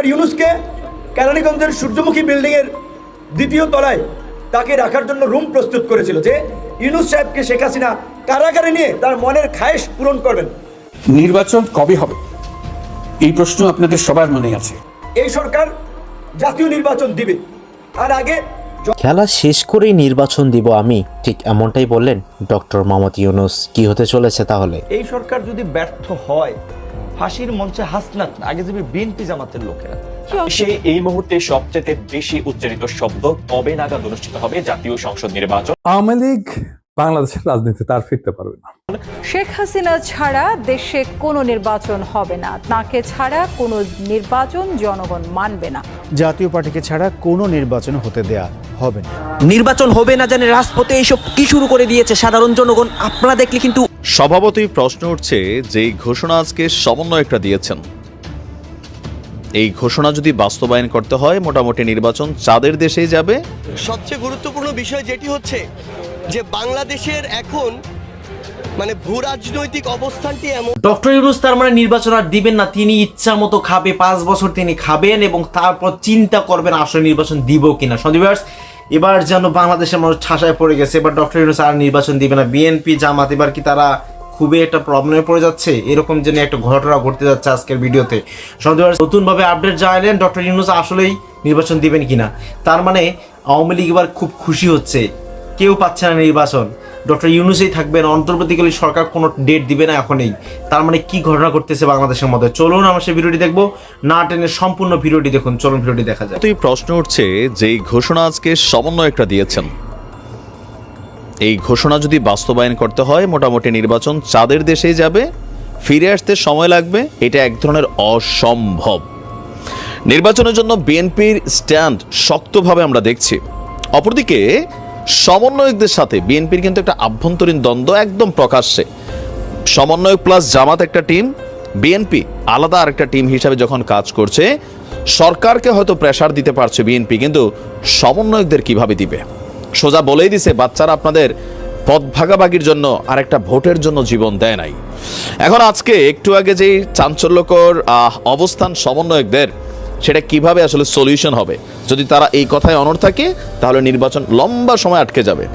Doctor ইউনুসকে কেরানীগঞ্জের সূর্যমুখী বিল্ডিংয়ের দ্বিতীয় তলায় তাকে রাখার জন্য রুম প্রস্তুত করেছিল যে ইউনুস সাহেবকে শেখ হাসিনা কারাগারে নিয়ে তার মনের খায়েশ পূরণ করবেন। নির্বাচন কবে হবে? এই প্রশ্ন আপনাদের সবার মনে আছে। এই সরকার জাতীয় নির্বাচন দিবে। আর আগে খেলা শেষ করেই নির্বাচন দিব আমি। ঠিক এমনটাই বললেন ডক্টর মোহাম্মদ ইউনুস। কি হতে চলেছে তাহলে? এই সরকার যদি ব্যর্থ হয় ফাঁসির মঞ্চে হাসনাত না, আগে যাবে বিএনপি জামাতের লোকেরা। সে এই মুহূর্তে সবচেয়ে বেশি উচ্চারিত শব্দ কবে নাগাদ অনুষ্ঠিত হবে জাতীয় সংসদ নির্বাচন? আওয়ামী লীগ বাংলাদেশের রাজনীতিতে আর ফিরতে পারবে না। শেখ হাসিনা ছাড়া দেশে কোনো নির্বাচন হবে না। তাকে ছাড়া কোনো নির্বাচন জনগণ মানবে না। জাতীয় পার্টিকে ছাড়া কোনো নির্বাচন হতে দেয়া হবে না। নির্বাচন হবে না জানে রাজপথে এইসব কি শুরু করে দিয়েছে সাধারণ জনগণ? আপনারা দেখলে কিন্তু স্বভাবতই প্রশ্ন উঠছে যে এই ঘোষণা আজকে সমন্বয়করা দিয়েছেন। এই ঘোষণা যদি বাস্তবায়ন করতে হয় মোটামুটি নির্বাচন চাঁদের দেশেই যাবে। সবচেয়ে গুরুত্বপূর্ণ বিষয় যেটি হচ্ছে যে বাংলাদেশের এখন মানে ভূ রাজনৈতিক অবস্থানটি এমন ডক্টর ইউনুস তার মানে নির্বাচন আর দিবেন না তিনি ইচ্ছা মতো খাবে পাঁচ বছর তিনি খাবেন এবং তারপর চিন্তা করবেন আসলে নির্বাচন দিব কিনা। সন্দীপার্স এবার যেন বাংলাদেশের মানুষ ঠাসায় পড়ে গেছে, এবার ডক্টর ইউনুস আর নির্বাচন দিবে না। বিএনপি জামাত, এবার কি তারা খুবই একটা প্রবলেমে পড়ে যাচ্ছে? এরকম যেন একটা ঘটনা ঘটতে যাচ্ছে আজকের ভিডিওতে। সন্দেহ নতুনভাবে আপডেট জানালেন ডক্টর ইউনুস আসলেই নির্বাচন দিবেন কিনা? তার মানে আওয়ামী লীগ এবার খুব খুশি হচ্ছে। কেউ পাচ্ছে না নির্বাচন। ডক্টর ইউনুসেই থাকবেন, অন্তর্বর্তীকালীন সরকার কোনো ডেট দিবে না এখনই। তার মানে কি ঘটনা করতেছে বাংলাদেশের মধ্যে? চলুন আমরা সেই ভিডিওটি দেখব। না টেনে সম্পূর্ণ ভিডিওটি দেখুন, চলুন ভিডিওটি দেখা যায় তুই প্রশ্ন উঠছে যে ঘোষণা আজকে সমন্বয়করা দিয়েছেন। এই ঘোষণা যদি বাস্তবায়ন করতে হয়, মোটামুটি নির্বাচন চাঁদের দেশেই যাবে, ফিরে আসতে সময় লাগবে, এটা এক ধরনের অসম্ভব। নির্বাচনের জন্য বিএনপির স্ট্যান্ড শক্তভাবে আমরা দেখছি। অপরদিকে সমন্বয়কদের সাথে বিএনপির কিন্তু একটা আভ্যন্তরীণ দ্বন্দ্ব একদম প্রকাশ্যে। সমন্বয়ক প্লাস জামাত একটা টিম বিএনপি আলাদা আরেকটা টিম হিসাবে যখন কাজ করছে, সরকারকে হয়তো প্রেসার দিতে পারছে বিএনপি, কিন্তু সমন্বয়কদের কীভাবে দিবে? সোজা বলেই দিছে, বাচ্চারা আপনাদের পদ ভাগাভাগির জন্য আর একটা ভোটের জন্য জীবন দেয় নাই। এখন আজকে একটু আগে যেই চাঞ্চল্যকর অবস্থান সমন্বয়কদের সেটা কীভাবে আসলে সলিউশন হবে? যদি তারা এই কথায় অনর থাকে তাহলে নির্বাচন লম্বা সময় আটকে যাবে।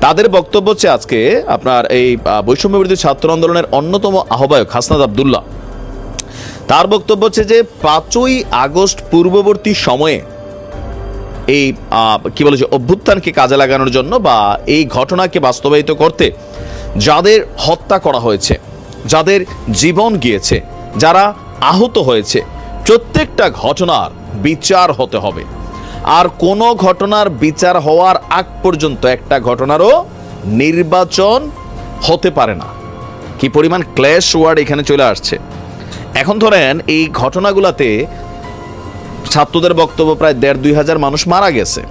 তাদের বক্তব্য হচ্ছে আজকে আপনার এই আহ, বৈষম্য বিরোধী ছাত্র আন্দোলনের অন্যতম আহ্বায়ক হাসনাদ আবদুল্লাহ। তার বক্তব্য হচ্ছে যে পাঁচই আগস্ট পূর্ববর্তী সময়ে এই কি বলে যে অভ্যুত্থানকে কাজে লাগানোর জন্য বা এই ঘটনাকে বাস্তবায়িত করতে যাদের হত্যা করা হয়েছে যাদের জীবন গিয়েছে যারা আহত হয়েছে প্রত্যেকটা ঘটনার বিচার হতে হবে। আর কোনো ঘটনার বিচার হওয়ার আগ পর্যন্ত একটা ঘটনারও নির্বাচন হতে পারে না। কি পরিমাণ ক্ল্যাশ ওয়ার্ড এখানে চলে আসছে। এখন ধরেন এই ঘটনাগুলাতে ছাত্রদের বক্তব্য প্রায় দেড় দুই হাজার মানুষ মারা গেছে।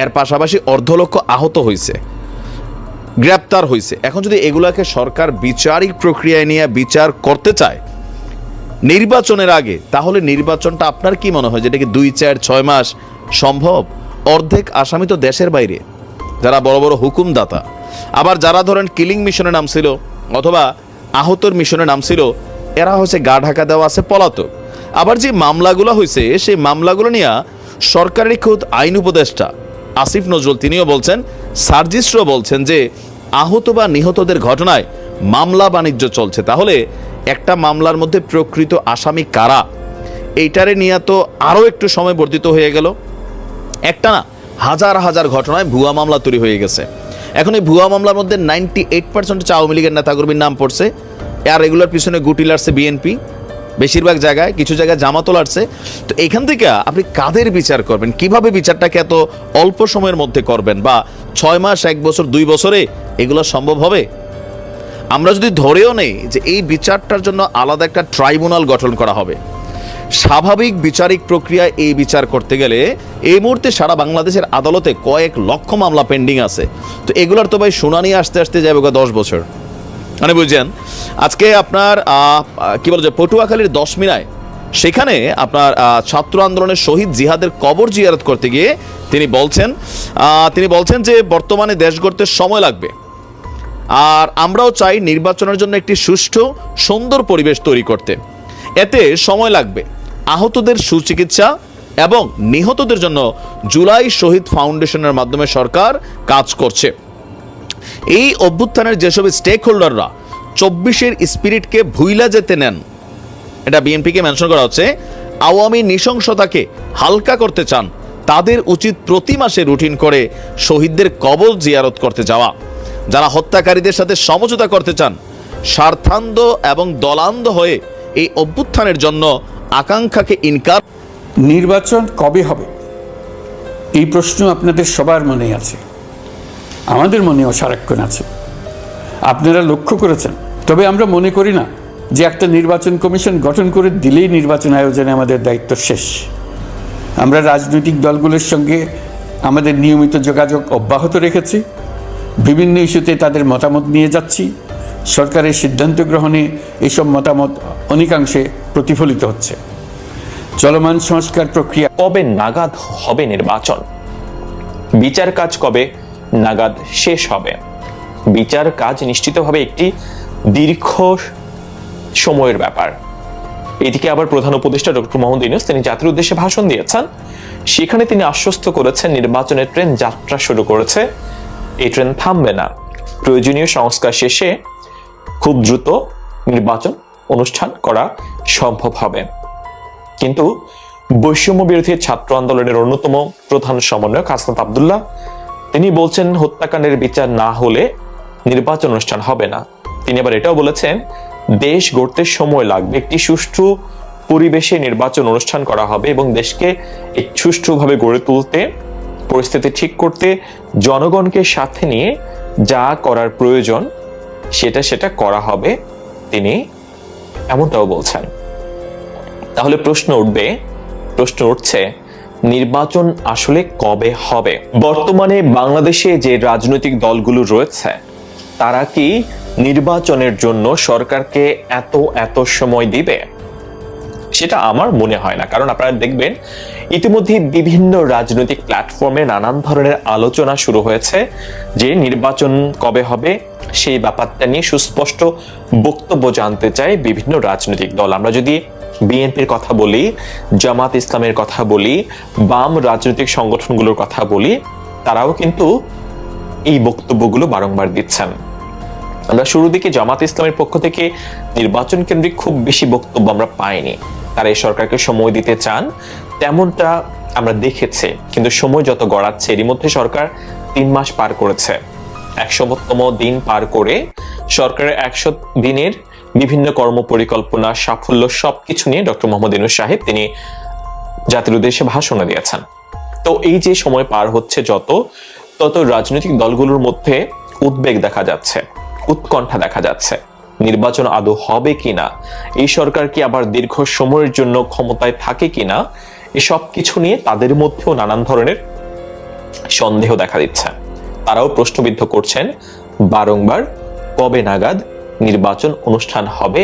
এর পাশাপাশি অর্ধ লক্ষ আহত হয়েছে, গ্রেপ্তার হয়েছে। এখন যদি এগুলাকে সরকার বিচারিক প্রক্রিয়ায় নিয়ে বিচার করতে চায় নির্বাচনের আগে, তাহলে নির্বাচনটা আপনার কি মনে হয়? যেটা কি দুই, চার, ছয় মাস সম্ভব? অর্ধেক আসামি তো দেশের বাইরে, যারা বড় বড় হুকুমদাতা। আবার যারা ধরেন কিলিং মিশনে নাম ছিল অথবা আহতর মিশনে নাম ছিল এরা হচ্ছে গা ঢাকা দেওয়া আছে পলাতক। আবার যে মামলাগুলো হয়েছে সেই মামলাগুলো নিয়ে সরকারের খুদ আইন উপদেষ্টা আসিফ নজরুল, তিনিও বলছেন সার্জিস্টও বলছেন যে আহত বা নিহতদের ঘটনায় মামলা বাণিজ্য চলছে। তাহলে একটা মামলার মধ্যে প্রকৃত আসামি কারা? এইটারে নিয়ে তো আরও একটু সময় বর্ধিত হয়ে গেল। একটা না, হাজার হাজার ঘটনায় ভুয়া মামলা তৈরি হয়ে গেছে। এখন এই ভুয়া মামলার মধ্যে নাইনটি এইট পার্সেন্ট আওয়ামী লীগের নেতাকর্মীর নাম পড়ছে। আর এগুলোর পিছনে গুটি লাড়ছে বিএনপি বেশিরভাগ জায়গায়, কিছু জায়গায় জামাতও লাড়ছে। তো এখান থেকে আপনি কাদের বিচার করবেন? কীভাবে বিচারটাকে এত অল্প সময়ের মধ্যে করবেন? বা ছয় মাস, এক বছর, দুই বছরে এগুলো সম্ভব হবে? আমরা যদি ধরেও নেই যে এই বিচারটার জন্য আলাদা একটা ট্রাইব্যুনাল গঠন করা হবে, স্বাভাবিক বিচারিক প্রক্রিয়ায় এই বিচার করতে গেলে এই মুহূর্তে সারা বাংলাদেশের আদালতে কয়েক লক্ষ মামলা পেন্ডিং আছে। তো এগুলোর তো ভাই শুনানি আসতে আসতে যাবে দশ বছর। মানে বুঝছেন? আজকে আপনার কি বলে যে পটুয়াখালীর দশ মিনায় সেখানে আপনার ছাত্র আন্দোলনের শহীদ জিহাদের কবর জিয়ারত করতে গিয়ে তিনি বলছেন তিনি বলছেন যে বর্তমানে দেশ গড়তে সময় লাগবে। আর আমরাও চাই নির্বাচনের জন্য একটি সুষ্ঠু, সুন্দর পরিবেশ তৈরি করতে। এতে সময় লাগবে। আহতদের সুচিকিৎসা এবং নিহতদের জন্য জুলাই শহীদ ফাউন্ডেশনের মাধ্যমে সরকার কাজ করছে। এই অভ্যুত্থানের যেসব স্টেক হোল্ডাররা চব্বিশের স্পিরিটকে ভুইলা যেতে নেন, এটা বিএনপিকে মেনশন করা হচ্ছে, আওয়ামী নৃশংসতাকে হালকা করতে চান, তাদের উচিত প্রতি মাসে রুটিন করে শহীদদের কবর জিয়ারত করতে যাওয়া। যারা হত্যাকারীদের সাথে সমঝোতা করতে চান, স্বার্থান্ধ এবং দলান্ধ হয়ে এই অভ্যুত্থানের জন্য আকাঙ্ক্ষাকে ইনকার নির্বাচন কবে হবে? এই প্রশ্ন আপনাদের সবার মনে আছে। আমাদের মনেও সারাক্ষণ আছে। আপনারা লক্ষ্য করেছেন। তবে আমরা মনে করি না যে একটা নির্বাচন কমিশন গঠন করে দিলেই নির্বাচন আয়োজনে আমাদের দায়িত্ব শেষ। আমরা রাজনৈতিক দলগুলোর সঙ্গে আমাদের নিয়মিত যোগাযোগ অব্যাহত রেখেছি। বিভিন্ন ইস্যুতে তাদের মতামত নিয়ে যাচ্ছি। সরকারের সিদ্ধান্ত গ্রহণে এসব মতামত অনেকাংশে প্রতিফলিত হচ্ছে। চলমান সংস্কার প্রক্রিয়া কবে নাগাদ হবে নির্বাচন? বিচার কাজ কবে? নাগাদ শেষ হবে। বিচার কাজ নিশ্চিতভাবে একটি দীর্ঘ সময়ের ব্যাপার। এদিকে আবার প্রধান উপদেষ্টা ডক্টর মোহাম্মদ ইউনুস, তিনি জাতির উদ্দেশ্যে ভাষণ দিয়েছেন। সেখানে তিনি আশ্বস্ত করেছেন, নির্বাচনের ট্রেন যাত্রা শুরু করেছে। এই ট্রেন থামবে না। প্রয়োজনীয় সংস্কার শেষে খুব দ্রুত নির্বাচন অনুষ্ঠান করা সম্ভব হবে। কিন্তু বৈষম্য বিরোধী ছাত্র আন্দোলনের অন্যতম প্রধান সমন্বয়ক হাসনাত আবদুল্লাহ, তিনি বলছেন, হত্যাকাণ্ডের বিচার না হলে নির্বাচন অনুষ্ঠান হবে না। তিনি আবার এটাও বলেছেন, দেশ গড়তে সময় লাগবে, একটি সুষ্ঠু পরিবেশে নির্বাচন অনুষ্ঠান করা হবে এবং দেশকে সুষ্ঠুভাবে গড়ে তুলতে পরিস্থিতি ঠিক করতে জনগণকে সাথে নিয়ে যা করার প্রয়োজন, সেটা সেটা করা হবে, তিনি এমনটাও বলছেন। তাহলে প্রশ্ন উঠবে, প্রশ্ন উঠছে, নির্বাচন আসলে কবে হবে? বর্তমানে বাংলাদেশে যে রাজনৈতিক দলগুলো রয়েছে, তারা কি নির্বাচনের জন্য সরকারকে এত এত সময় দিবে? সেটা আমার মনে হয় না। কারণ আপনারা দেখবেন ইতিমধ্যে বিভিন্ন রাজনৈতিক প্ল্যাটফর্মে নানান ধরনের আলোচনা শুরু হয়েছে যে নির্বাচন কবে হবে, সেই ব্যাপারটা নিয়ে সুস্পষ্ট বক্তব্য জানতে চায় বিভিন্ন রাজনৈতিক দল। আমরা যদি বিএনপির কথা বলি, জামাত ইসলামের কথা বলি, বাম রাজনৈতিক সংগঠনগুলোর কথা বলি, তারাও কিন্তু এই বক্তব্যগুলো বারংবার দিচ্ছেন। আমরা শুরু দিকে জামাত ইসলামের পক্ষ থেকে নির্বাচন কেন্দ্রিক খুব বেশি বক্তব্য আমরা পাইনি। তারা এই সরকারকে সময় দিতে চান, তেমনটা আমরা দেখেছি। কিন্তু সময় যত গড়াচ্ছে, এরই মধ্যে সরকার তিন মাস পার করেছে। একশোতম দিন পার করে সরকারের একশো দিনের বিভিন্ন কর্ম পরিকল্পনা, সাফল্য সবকিছু নিয়ে ডক্টর মোহাম্মদ ইনুস সাহেব তিনি জাতির উদ্দেশ্যে ভাষণ দিয়েছেন। তো এই যে সময় পার হচ্ছে যত, তত রাজনৈতিক দলগুলোর মধ্যে উদ্বেগ দেখা যাচ্ছে, উৎকণ্ঠা দেখা যাচ্ছে। নির্বাচন আদৌ হবে কিনা? এই সরকার কি আবার দীর্ঘ সময়ের জন্য ক্ষমতায় থাকে কিনা? এসব কিছু নিয়ে তাদের মধ্যেও নানান ধরনের সন্দেহ দেখা দিচ্ছে। তারাও প্রশ্নবিদ্ধ করছেন, বারংবার কবে নাগাদ নির্বাচন অনুষ্ঠান হবে?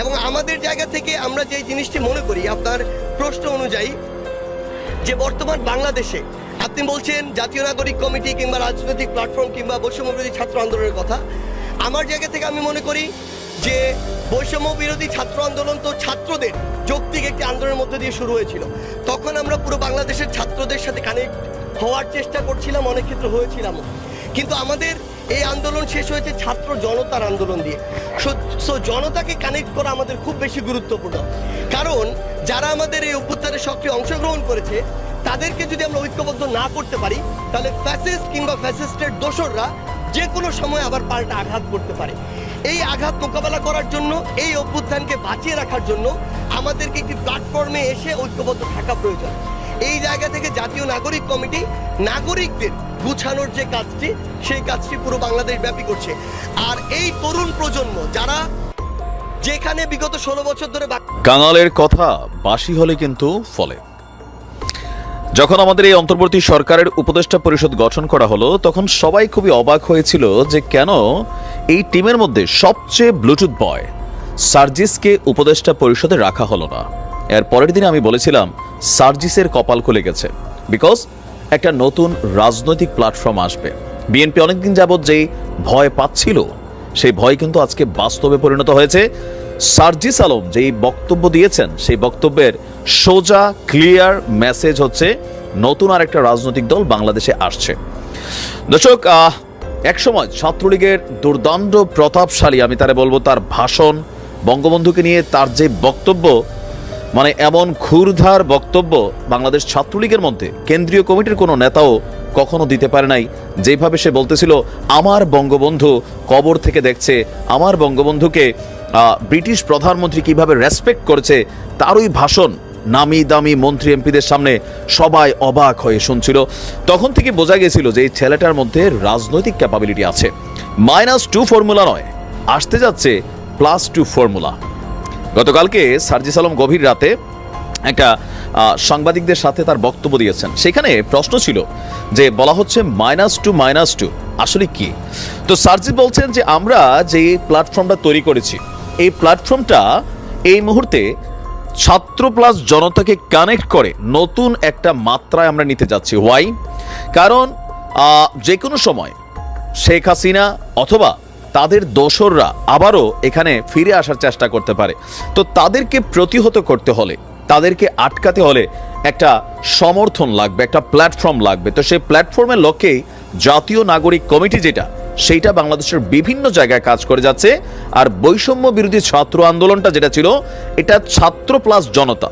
এবং আমাদের জায়গা থেকে আমরা যে জিনিসটি মনে করি, আপনার প্রশ্ন অনুযায়ী যে বর্তমান বাংলাদেশে আপনি বলছেন জাতীয় নাগরিক কমিটি কিংবা রাজনৈতিক প্ল্যাটফর্ম কিংবা বৈষম্য বিরোধী ছাত্র আন্দোলনের কথা আমার জায়গা থেকে আমি মনে করি যে বৈষম্য বিরোধী ছাত্র আন্দোলন তো ছাত্রদের যৌক্তিক একটি আন্দোলনের মধ্যে দিয়ে শুরু হয়েছিল। তখন আমরা পুরো বাংলাদেশের ছাত্রদের সাথে কানেক্ট হওয়ার চেষ্টা করছিলাম, অনেক ক্ষেত্রে হয়েছিলাম। কিন্তু আমাদের এই আন্দোলন শেষ হয়েছে ছাত্র জনতার আন্দোলন দিয়ে। সো জনতাকে কানেক্ট করা আমাদের খুব বেশি গুরুত্বপূর্ণ। কারণ যারা আমাদের এই অভ্যুত্থানে সক্রিয় অংশগ্রহণ করেছে, তাদেরকে যদি আমরা ঐক্যবদ্ধ না করতে পারি, তাহলে ফ্যাসিস্ট কিংবা ফ্যাসিস্টের দোসররা যে কোনো সময় আবার পাল্টা আঘাত করতে পারে। এই আঘাত মোকাবেলা করার জন্য, এই অভ্যুত্থানকে বাঁচিয়ে রাখার জন্য আমাদেরকে একটি প্ল্যাটফর্মে এসে ঐক্যবদ্ধ থাকা প্রয়োজন। এই জায়গা থেকে জাতীয় নাগরিক কমিটি, নাগরিকদের গুছানোর যে কাজটি, সেই কাজটি পুরো বাংলাদেশ ব্যাপী করছে। আর এই তরুণ প্রজন্ম, যারা যেখানে বিগত ষোলো বছর ধরে কাঙালের কথা বাসি হলে কিন্তু ফলে। যখন আমাদের এই অন্তর্বর্তী সরকারের উপদেষ্টা পরিষদ গঠন করা হলো, তখন সবাই খুবই অবাক হয়েছিল যে কেন এই টিমের মধ্যে সবচেয়ে ব্লুটুথ বয় সার্জিসকে উপদেষ্টা পরিষদে রাখা হলো না। এর পরের দিনে আমি বলেছিলাম, সার্জিসের কপাল খুলে গেছে। বিকজ একটা নতুন রাজনৈতিক প্ল্যাটফর্ম আসবে। বিএনপি অনেকদিন যাবৎ যেই ভয় পাচ্ছিল, সেই ভয় কিন্তু আজকে বাস্তবে পরিণত হয়েছে। সার্জিস আলম যেই বক্তব্য দিয়েছেন, সেই বক্তব্যের সোজা, ক্লিয়ার মেসেজ হচ্ছে, নতুন আর একটা রাজনৈতিক দল বাংলাদেশে আসছে। দর্শক একসময় ছাত্রলীগের দুর্দান্ত প্রতাপশালী, আমি তারে বলব তার ভাষণ, বঙ্গবন্ধুকে নিয়ে তার যে বক্তব্য মানে এমন ক্ষুরধার বক্তব্য বাংলাদেশ ছাত্রলীগের মধ্যে, কেন্দ্রীয় কমিটির কোনো নেতাও কখনো দিতে পারে নাই। যেভাবে সে বলতেছিল, আমার বঙ্গবন্ধু কবর থেকে দেখছে, আমার বঙ্গবন্ধুকে ব্রিটিশ প্রধানমন্ত্রী কীভাবে রেসপেক্ট করেছে তার ওই ভাষণ নামি দামি মন্ত্রী এমপিদের সামনে সবাই অবাক হয়ে শুনছিল। তখন থেকে বোঝা গেছিল যে এই ছেলেটার মধ্যে রাজনৈতিক ক্যাপাবিলিটি আছে। মাইনাস টু ফর্মুলা নয়, আসতে যাচ্ছে প্লাস টু ফর্মুলা গতকালকে সার্জিস আলম গভীর রাতে একটা সাংবাদিকদের সাথে তার বক্তব্য দিয়েছেন। সেখানে প্রশ্ন ছিল যে বলা হচ্ছে মাইনাস টু মাইনাস টু আসলে কি? তো সার্জিস বলছেন যে আমরা যে প্ল্যাটফর্মটা তৈরি করেছি এই প্ল্যাটফর্মটা এই মুহূর্তে ছাত্র প্লাস জনতাকে কানেক্ট করে নতুন একটা মাত্রায় আমরা নিতে যাচ্ছি। ওয়াই কারণ যে কোনো সময় শেখ হাসিনা অথবা তাদের দোসররা আবারও এখানে ফিরে আসার চেষ্টা করতে পারে। তো তাদেরকে প্রতিহত করতে হলে, তাদেরকে আটকাতে হলে একটা সমর্থন লাগবে, একটা প্ল্যাটফর্ম লাগবে। তো সেই প্ল্যাটফর্মের লক্ষ্যেই জাতীয় নাগরিক কমিটি যেটা সেইটা বাংলাদেশের বিভিন্ন জায়গায় কাজ করে যাচ্ছে। আর বৈষম্য বিরোধী ছাত্র আন্দোলনটা যেটা ছিল, এটা ছাত্র প্লাস জনতা।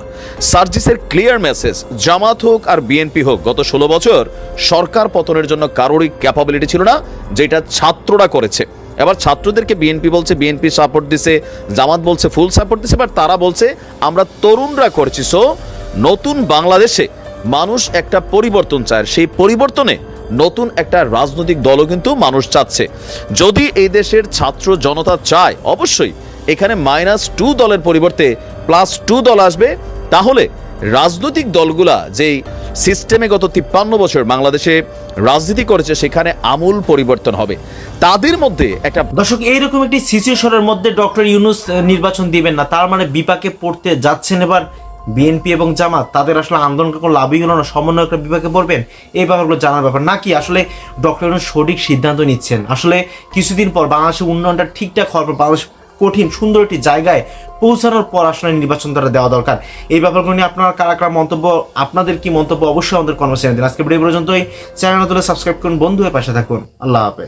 সার্জিসের ক্লিয়ার মেসেজ জামাত হোক আর বিএনপি হোক, গত ষোলো বছর সরকার পতনের জন্য কারোরই ক্যাপাবিলিটি ছিল না, যেটা ছাত্ররা করেছে। এবার ছাত্রদেরকে বিএনপি বলছে বিএনপি সাপোর্ট দিছে, জামাত বলছে ফুল সাপোর্ট দিছে বাট তারা বলছে, আমরা তরুণরা করছি। সো নতুন বাংলাদেশে মানুষ একটা পরিবর্তন চায়। সেই পরিবর্তনে নতুন একটা রাজনৈতিক দলও কিন্তু মানুষ চাচ্ছে। যদি এই দেশের ছাত্র জনতা চায়, অবশ্যই এখানে মাইনাস টু দলের পরিবর্তে প্লাস টু দল আসবে। তাহলে রাজনৈতিক দলগুলা যেই সিস্টেমে গত তিপ্পান্ন বছর বাংলাদেশে রাজনীতি করেছে, সেখানে আমূল পরিবর্তন হবে। তাদের মধ্যে একটা দর্শক, এইরকম একটি সিচুয়েশনের মধ্যে ডক্টর ইউনুস নির্বাচন দিবেন না। তার মানে বিপাকে পড়তে যাচ্ছেন এবার বিএনপি এবং জামাত, তাদের আসলে আন্দোলন কোনো লাভই হলো না সমন্বয় একটা বিপাকে পড়বেন, এই ব্যাপারগুলো জানার ব্যাপার। নাকি আসলে ডক্টর সঠিক সিদ্ধান্ত নিচ্ছেন? আসলে কিছুদিন পর বাংলাদেশের উন্নয়নটা ঠিকঠাক হওয়ার পর বাংলাদেশ কঠিন, সুন্দর একটি জায়গায় পৌঁছানোর পর আসলে নির্বাচন তারা দেওয়া দরকার। এই ব্যাপারগুলো নিয়ে আপনার কারা কারা মন্তব্য, আপনাদের কি মন্তব্য, অবশ্যই আমাদের কনভার্সেশন দিন আজকে ভিডিও পর্যন্তই। চ্যানেল তুলে সাবস্ক্রাইব করুন। বন্ধু হয়ে পাশে থাকুন। আল্লাহ হাফেজ।